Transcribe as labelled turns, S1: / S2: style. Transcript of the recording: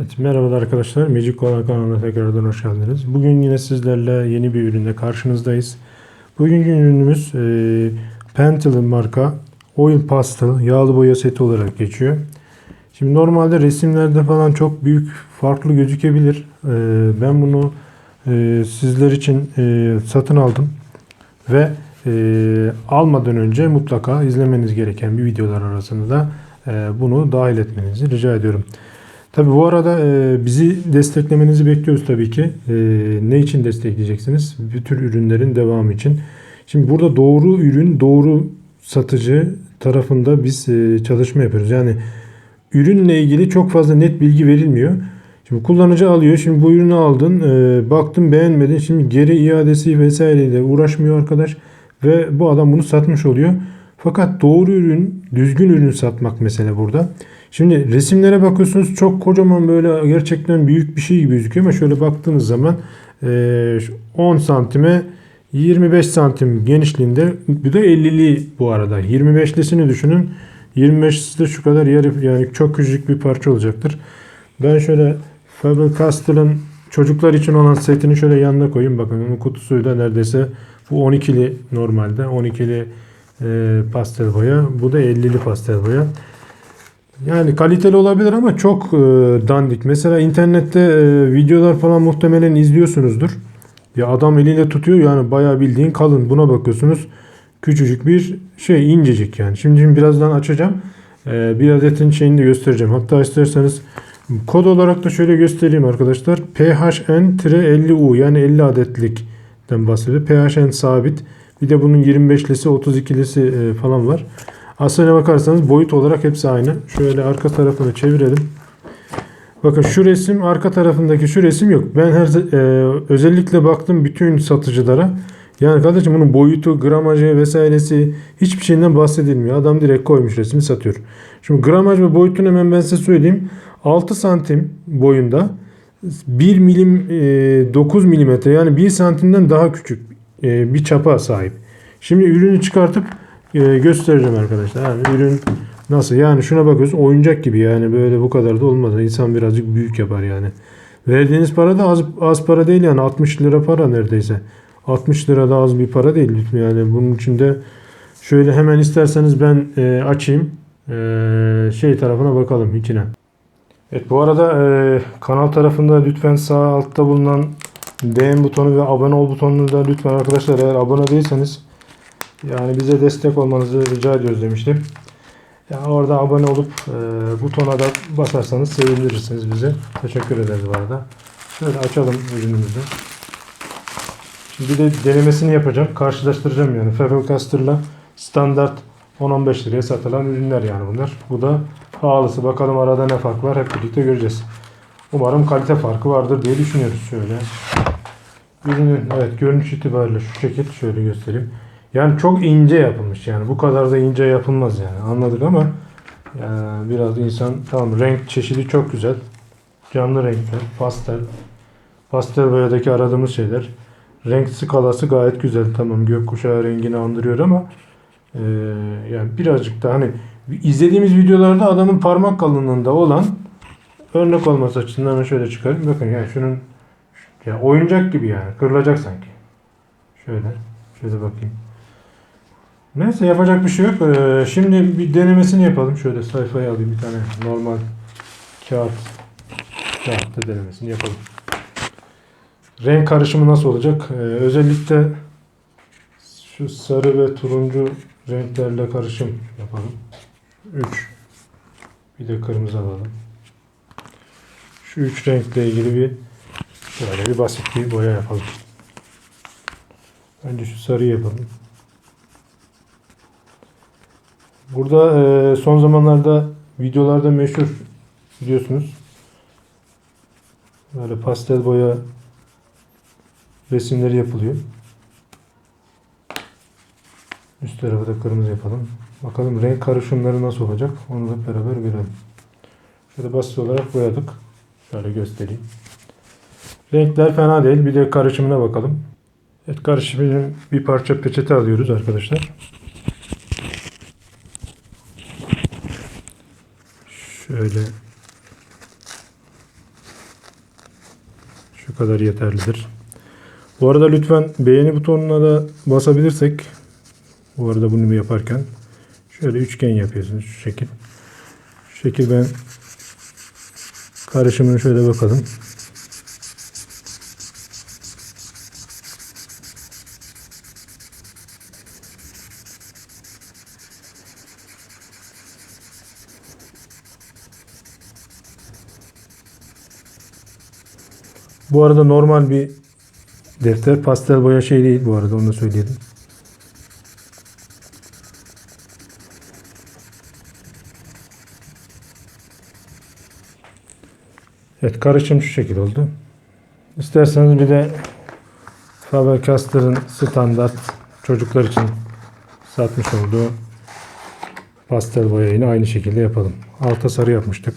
S1: Evet, merhabalar arkadaşlar. Magic Koala kanalına tekrardan hoş geldiniz. Bugün yine sizlerle yeni bir ürünle karşınızdayız. Bugünkü ürünümüz e, Pentel marka Oil Pastel yağlı boya seti olarak geçiyor. Şimdi normalde resimlerde falan çok büyük farklı gözükebilir. E, ben bunu e, sizler için e, satın aldım ve e, almadan önce mutlaka izlemeniz gereken bir videolar arasında e, bunu dahil etmenizi rica ediyorum. Tabii bu arada e, bizi desteklemenizi bekliyoruz tabii ki. E, ne için destekleyeceksiniz? Bir tür ürünlerin devamı için. Şimdi burada doğru ürün, doğru satıcı tarafında biz e, çalışma yapıyoruz. Yani ürünle ilgili çok fazla net bilgi verilmiyor. Şimdi kullanıcı alıyor. Şimdi bu ürünü aldın. baktın beğenmedin. Şimdi geri iadesi vesaireyle uğraşmıyor arkadaş. Ve bu adam bunu satmış oluyor. Fakat doğru ürün, düzgün ürün satmak mesele burada. Şimdi resimlere bakıyorsunuz çok kocaman böyle gerçekten büyük bir şey gibi gözüküyor ama şöyle baktığınız zaman e, 10 santime 25 santim genişliğinde bir de 50'li bu arada. 25'lisini düşünün. 25'lisi de şu kadar yarı yani çok küçük bir parça olacaktır. Ben şöyle Faber-Castell'ın çocuklar için olan setini şöyle yanına koyayım. Bakın onun kutusuyla neredeyse bu 12'li normalde 12'li e, pastel boya. Bu da 50'li pastel boya. Yani kaliteli olabilir ama çok e, dandik. Mesela internette e, videolar falan muhtemelen izliyorsunuzdur. Ya adam eliyle tutuyor yani bayağı bildiğin kalın. Buna bakıyorsunuz küçücük bir şey incecik yani. Şimdi, şimdi birazdan açacağım. E, bir adetin şeyini de göstereceğim. Hatta isterseniz kod olarak da şöyle göstereyim arkadaşlar. PHN-50U yani 50 adetlikten bahsediyor. PHN sabit. Bir de bunun 25'lisi 32'lisi e, falan var. Aslına bakarsanız boyut olarak hepsi aynı. Şöyle arka tarafını çevirelim. Bakın şu resim arka tarafındaki şu resim yok. Ben her e, özellikle baktım bütün satıcılara. Yani kardeşim bunun boyutu, gramajı vesairesi hiçbir şeyinden bahsedilmiyor. Adam direkt koymuş resmi satıyor. Şimdi gramaj ve boyutunu hemen ben size söyleyeyim. 6 santim boyunda 1 milim e, 9 milimetre yani 1 santimden daha küçük e, bir çapa sahip. Şimdi ürünü çıkartıp e, göstereceğim arkadaşlar. Yani ürün nasıl? Yani şuna bakıyoruz oyuncak gibi yani böyle bu kadar da olmaz. İnsan birazcık büyük yapar yani. Verdiğiniz para da az, az para değil yani 60 lira para neredeyse. 60 lira da az bir para değil yani bunun içinde şöyle hemen isterseniz ben e, açayım e, şey tarafına bakalım içine. Evet bu arada e, kanal tarafında lütfen sağ altta bulunan beğen butonu ve abone ol butonunu da lütfen arkadaşlar eğer abone değilseniz yani bize destek olmanızı rica ediyoruz demiştim. Yani orada abone olup e, butona da basarsanız sevindirirsiniz bizi. Teşekkür ederiz bu arada. Şöyle açalım ürünümüzü. Şimdi bir de denemesini yapacağım. Karşılaştıracağım yani. Faber-Castell'la standart 10-15 liraya satılan ürünler yani bunlar. Bu da pahalısı. Bakalım arada ne fark var hep birlikte göreceğiz. Umarım kalite farkı vardır diye düşünüyoruz şöyle. Ürünün evet görünüş itibariyle şu şekil şöyle göstereyim. Yani çok ince yapılmış yani bu kadar da ince yapılmaz yani anladık ama yani biraz insan tamam renk çeşidi çok güzel. Canlı renkler, pastel. Pastel boyadaki aradığımız şeyler. Renk skalası gayet güzel. Tamam gökkuşağı rengini andırıyor ama e, yani birazcık da hani izlediğimiz videolarda adamın parmak kalınlığında olan örnek olması açısından şöyle çıkarayım. Bakın yani şunun ya oyuncak gibi yani kırılacak sanki. Şöyle şöyle bakayım. Neyse yapacak bir şey yok. Ee, şimdi bir denemesini yapalım. Şöyle sayfaya alayım bir tane normal kağıt kağıtta denemesini yapalım. Renk karışımı nasıl olacak? Ee, özellikle şu sarı ve turuncu renklerle karışım yapalım. 3 bir de kırmızı alalım. Şu üç renkle ilgili bir şöyle bir basit bir boya yapalım. Önce şu sarıyı yapalım. Burada e, son zamanlarda videolarda meşhur biliyorsunuz. Böyle pastel boya resimleri yapılıyor. Üst tarafı da kırmızı yapalım. Bakalım renk karışımları nasıl olacak onu da beraber görelim. Şöyle basit olarak boyadık. Şöyle göstereyim. Renkler fena değil. Bir de karışımına bakalım. Evet karışımın bir parça peçete alıyoruz arkadaşlar. Şöyle şu kadar yeterlidir. Bu arada lütfen beğeni butonuna da basabilirsek bu arada bunu yaparken şöyle üçgen yapıyorsunuz şu şekil. Şu şekil ben karışımını şöyle bakalım. Bu arada normal bir defter pastel boya şey değil bu arada onu da söyleyelim. Evet karışım şu şekil oldu. İsterseniz bir de Faber-Castell'ın standart çocuklar için satmış olduğu pastel boyayını aynı şekilde yapalım. Alta sarı yapmıştık.